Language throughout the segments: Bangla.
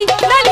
¡Dale!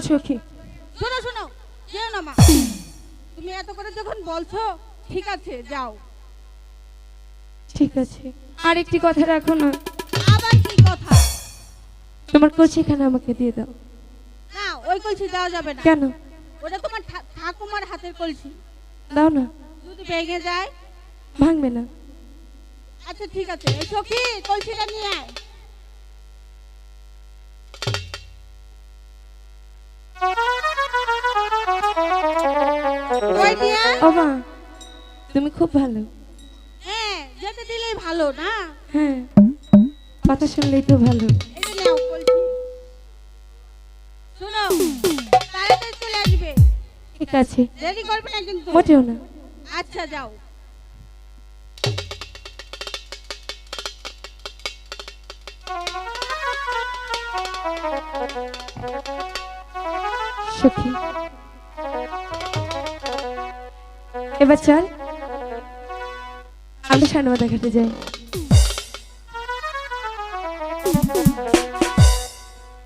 চল সখী। শোনো শোনো যেও না মা। তুমি এত করে যখন বলছো ঠিক আছে যাও। ঠিক আছে। আর একটি কথা রাখো না। আবার কি কথা? তোমার কচিখানা আমাকে দিয়ে দাও। না ওই কলসি দেওয়া যাবে না। কেন? ওটা তোমার ঠা- ঠাকুমার হাতের কলসি। দাও না। যদি ভেঙে যায়। ভাঙবে না। আচ্ছা ঠিক আছে। এই সখী কলসিটা নিয়ে আয়। নিয়ে ও মা তুমি খুব ভালো। হ্যাঁ যেতে দিলেই ভালো না? হ্যাঁ কথা শুনলেই তো ভালো। শোনো তাড়াতাড়ি চলে আসবে। ঠিক আছে। দেরি করবে না কিন্তু। মোটেও না। আচ্ছা যাও। সখী এবার চল। আমি সানবাদা দেখাতে যাই।